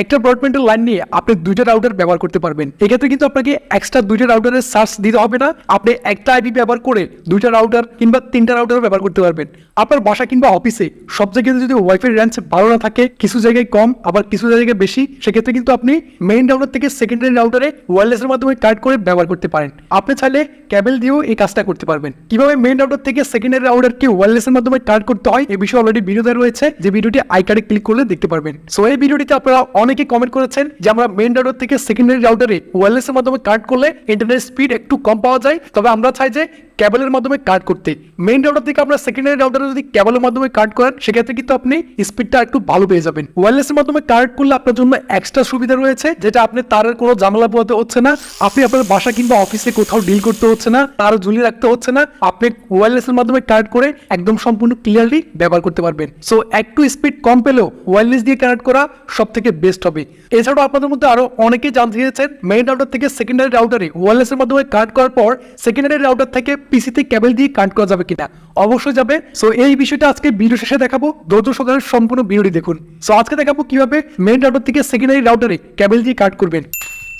একটা ব্রডব্যান্ডের লাইন নিয়ে আপনি দুইটা রাউটার ব্যবহার করতে পারবেন। এক্ষেত্রে কিন্তু আপনাকে এক্সট্রা দুইটা রাউটারের সার্চ দিতে হবে না। আপনি একটা আইপি ব্যবহার করে দুইটা রাউটার কিংবা তিনটা রাউটার ব্যবহার করতে পারবেন। আপনার বাসা কিংবা অফিসে সব জায়গায় যদি ওয়াইফাই রেঞ্জ ভালো না থাকে, কিছু জায়গায় কম, আবার কিছু জায়গায় বেশি, সেক্ষেত্রে কিন্তু আপনি মেইন রাউটার থেকে সেকেন্ডারি রাউটারে ওয়্যারলেসের মাধ্যমে কানেক্ট করে ব্যবহার করতে পারেন। আপনি চাইলে ক্যাবেল দিয়েও এই কাজটা করতে পারবেন। কীভাবে মেইন রাউটার থেকে সেকেন্ডারি রাউটারকে ওয়্যারলেসের মাধ্যমে কানেক্ট করতে হয় এই বিষয়ে অলরেডি ভিডিও রয়েছে। যে ভিডিওটি আই কার্ডে ক্লিক করলে দেখতে পারবেন। সো এই ভিডিওটিতে আপনারা অনেকে কমেন্ট করেছেন যে আমরা মেইন রাউটার থেকে সেকেন্ডারি রাউটারে ওয়্যারলেসের মাধ্যমে কানেক্ট করলে ইন্টারনেট স্পিড একটু কম পাওয়া যায়। তবে আমরা চাই যে ক্যাবেলের মাধ্যমে কাট করতে। মেইন রাউটার থেকে আপনার সেকেন্ডারি রাউটারে যদি ক্যাবেলের মাধ্যমে কাট করেন, সেক্ষেত্রে কিন্তু আপনি স্পিডটা একটু ভালো পেয়ে যাবেন। ওয়্যারলেসের মাধ্যমে কাট করলে আপনার জন্য এক্সট্রা সুবিধা রয়েছে, যেটা আপনি তারের কোনো ঝামেলা পোহাতে হচ্ছে না। আপনি আপনার বাসা কিংবা অফিসে কোথাও ডিল করতে হচ্ছে না, তার ঝুলিয়ে রাখতে হচ্ছে না। আপনি ওয়্যারলেসের মাধ্যমে কানেক্ট করে একদম সম্পূর্ণ ক্লিয়ারলি ব্যবহার করতে পারবেন। সো একটু স্পিড কম পেলেও ওয়্যারলেস দিয়ে কানেক্ট করা সব থেকে বেস্ট হবে। এছাড়াও আপনাদের মধ্যে আরও অনেকেই জানতে চেয়েছেন মেইন রাউটার থেকে সেকেন্ডারি রাউটারে ওয়ারলেসের মাধ্যমে কানেক্ট করার পর সেকেন্ডারি রাউটার থেকে পিসিতে কেবল দিয়ে কানেক্ট করা যাবে কিনা? অবশ্যই যাবে। সো এই বিষয়টা আজকে ভিডিও শেষে দেখাবো। ধৈর্য সহকারে সম্পূর্ণ ভিডিওটি দেখুন। সো আজকে দেখাবো কীভাবে মেইন রাউটার থেকে সেকেন্ডারি রাউটারে কেবল দিয়ে কাট করবেন।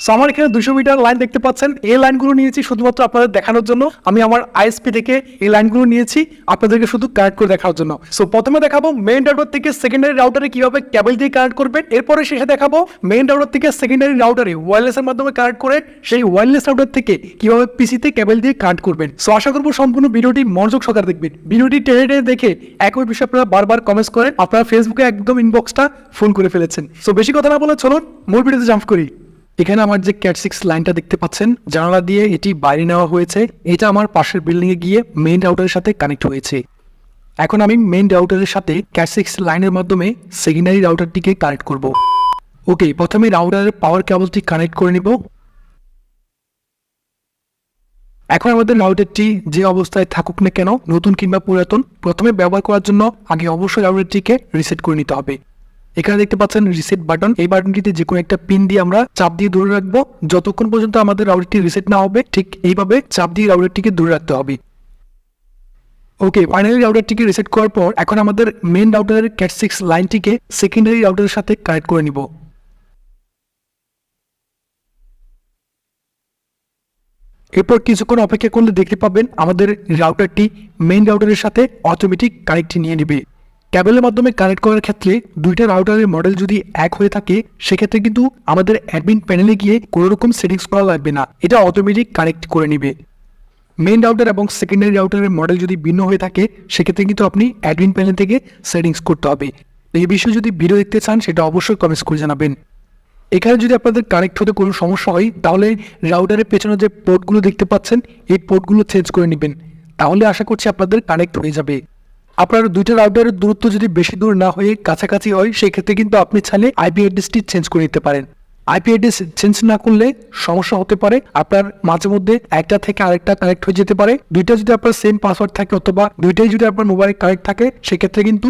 সো আমার এখানে দুশো মিটার লাইন দেখতে পাচ্ছেন। এই লাইনগুলো নিয়েছি শুধুমাত্র আপনাদের দেখানোর জন্য। আমি আমার আইএসপি থেকে এই লাইনগুলো নিয়েছি আপনাদেরকে শুধু কানেক্ট করে দেখার জন্য। সো প্রথমে দেখাবো মেইন রাউটার থেকে সেকেন্ডারি রাউটারে কীভাবে কেবল দিয়ে কানেক্ট করবেন। এরপরে শেষে দেখাবো মেইন রাউটার থেকে সেকেন্ডারি রাউটারে ওয়্যারলেসের মাধ্যমে কানেক্ট করে সেই ওয়্যারলেস রাউটার থেকে কীভাবে পিসিতে কেবল দিয়ে কানেক্ট করবেন। সো আশা করব সম্পূর্ণ ভিডিওটি মনোযোগ সহকারে দেখবেন। ভিডিওটি টেনে টেনে দেখে একই বিষয়ে আপনারা বারবার কমেন্টস করেন। আপনারা ফেসবুকে একদম ইনবক্সটা ফুল করে ফেলেছেন। সো বেশি কথা না বলে চলুন, মূল ভিডিওতে জাম্প করি। এখানে আমার যে ক্যাট সিক্স লাইনটা দেখতে পাচ্ছেন, জানালা দিয়ে এটি বাইরে নেওয়া হয়েছে। এটা আমার পাশের বিল্ডিং এ গিয়ে মেইন রাউটারের সাথে কানেক্ট হয়েছে। এখন আমি মেইন রাউটারের সাথে ক্যাট সিক্স লাইনের মাধ্যমে সেকেন্ডারি রাউটারটিকে কানেক্ট করব। ওকে প্রথমে রাউটারের পাওয়ার কেবলটি কানেক্ট করে নিব। এখন আমাদের রাউটারটি যে অবস্থায় থাকুক না কেন, নতুন কিংবা পুরাতন, প্রথমে ব্যবহার করার জন্য আগে অবশ্যই রাউটারটিকে রিসেট করে নিতে হবে। এখানে দেখতে পাচ্ছেন রিসেট বাটন এই বাটনটিতে যে কোনো একটা পিন দিয়ে আমরা চাপ দিয়ে ধরে রাখব। যতক্ষণ পর্যন্ত আমাদের রাউটারটি রিসেট না হবে, ঠিক এইভাবে চাপ দিয়ে রাউটারটিকে ধরে রাখতে হবে। ওকে ফাইনালি রাউটারটিকে রিসেট করার পর এখন আমাদের মেন রাউটারের ক্যাট সিক্স লাইনটিকে সেকেন্ডারি রাউটারের সাথে কানেক্ট করে নিব। এরপর কিছুক্ষণ অপেক্ষা করলে দেখতে পাবেন আমাদের রাউটারটি মেন রাউটারের সাথে অটোমেটিক কানেক্ট নিয়ে নেবে। ক্যাবেলের মাধ্যমে কানেক্ট করার ক্ষেত্রে দুইটা রাউটারের মডেল যদি এক হয়ে থাকে, সেক্ষেত্রে কিন্তু আমাদের অ্যাডমিন প্যানেলে গিয়ে কোনো রকম সেটিংস করা লাগবে না। এটা অটোমেটিক কানেক্ট করে নেবে। মেইন রাউটার এবং সেকেন্ডারি রাউটারের মডেল যদি ভিন্ন হয়ে থাকে, সেক্ষেত্রে কিন্তু আপনি অ্যাডমিন প্যানেল থেকে সেটিংস করতে হবে। এই বিষয়ে যদি ভিডিও দেখতে চান, সেটা অবশ্যই কমেন্টস করে জানাবেন। এখানে যদি আপনাদের কানেক্ট হতে কোনো সমস্যা হয়, তাহলে রাউটারের পেছনে যে পোর্টগুলো দেখতে পাচ্ছেন, এই পোর্টগুলো চেঞ্জ করে নেবেন। তাহলে আশা করছি আপনাদের কানেক্ট হয়ে যাবে। আপনার দুইটা রাউটারের দূরত্ব যদি বেশি দূর না হয়ে কাছাকাছি হয়, সেক্ষেত্রে কিন্তু আপনি চাইলে আইপি অ্যাড্রেসটি চেঞ্জ করে নিতে পারেন। আইপি অ্যাড্রেস চেঞ্জ না করলে সমস্যা হতে পারে। আপনার মাঝে মধ্যে একটা থেকে আরেকটা কানেক্ট হয়ে যেতে পারে। দুইটা যদি আপনার সেম পাসওয়ার্ড থাকে অথবা দুইটাই যদি আপনার মোবাইলে কানেক্ট থাকে, সেক্ষেত্রে কিন্তু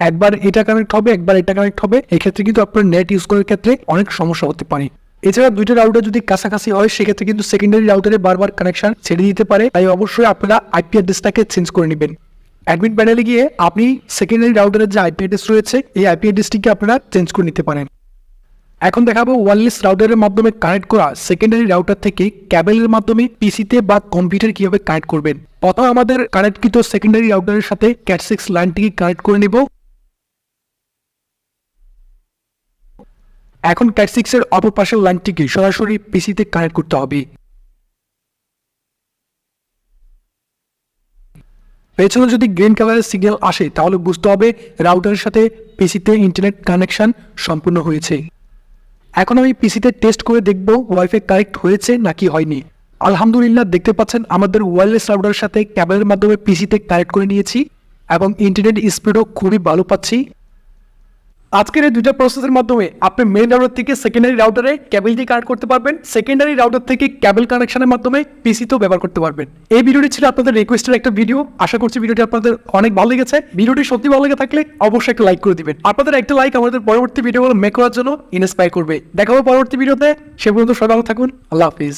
একবার এটা কানেক্ট হবে, একবার এটা কানেক্ট হবে। এক্ষেত্রে কিন্তু আপনার নেট ইউজ করার ক্ষেত্রে অনেক সমস্যা হতে পারে। এছাড়া দুইটা রাউটার যদি কাছাকাছি হয়, সেক্ষেত্রে কিন্তু সেকেন্ডারি রাউটারে বারবার কানেকশন ছেড়ে দিতে পারে। তাই অবশ্যই আপনারা আইপি অ্যাড্রেসটাকে চেঞ্জ করে নেবেন। অ্যাডমিন প্যানেলে গিয়ে আপনি সেকেন্ডারি রাউটারের যে আইপি অ্যাড্রেস রয়েছে, এই আইপি অ্যাড্রেসটিকে আপনারা চেঞ্জ করে নিতে পারেন। এখন দেখাবো ওয়ারলেস রাউটারের মাধ্যমে কানেক্ট করা সেকেন্ডারি রাউটার থেকে ক্যাবেলের মাধ্যমে পিসিতে বা কম্পিউটার কীভাবে কানেক্ট করবেন। প্রথম আমাদের কানেক্টকৃত সেকেন্ডারি রাউটারের সাথে ক্যাট সিক্স লাইনটিকে কানেক্ট করে নেব। এখন ক্যাট সিক্স এর অপর পাশের লাইনটিকে সরাসরি পিসিতে কানেক্ট করতে হবে। পেছনে যদি গ্রিন কালারের সিগন্যাল আসে, তাহলে বুঝতে হবে রাউটারের সাথে পিসিতে ইন্টারনেট কানেকশন সম্পূর্ণ হয়েছে। এখন আমি পিসিতে টেস্ট করে দেখব ওয়াইফাই কানেক্ট হয়েছে নাকি হয়নি। আলহামদুলিল্লাহ, দেখতে পাচ্ছেন আমাদের ওয়্যারলেস রাউটারের সাথে ক্যাবেলের মাধ্যমে পিসিতে কানেক্ট করে নিয়েছি এবং ইন্টারনেট স্পিডও খুবই ভালো পাচ্ছি। আজকের এই দুইটা প্রসেসের মাধ্যমে আপনি মেইন রাউটার থেকে সেকেন্ডারি রাউটারে দিয়ে কানেক্ট করতে পারবেন। সেকেন্ডারি রাউটার থেকে কেবল কানেকশনের মাধ্যমে পিসিতেও ব্যবহার করতে পারবেন। এই ভিডিওটি ছিল আপনাদের রিকোয়েস্টের একটা ভিডিও আশা করছি ভিডিওটি আপনাদের অনেক ভালো লেগেছে। ভিডিওটি সত্যি ভালো লেগে থাকলে অবশ্যই একটা লাইক করে দিবেন। আপনাদের একটা লাইক আমাদের পরবর্তী ভিডিওগুলো মেক করার জন্য ইন্সপায়ার করবে। দেখা হবে পরবর্তী ভিডিওতে সে পর্যন্ত সবাই ভালো থাকুন। আল্লাহ হাফিজ।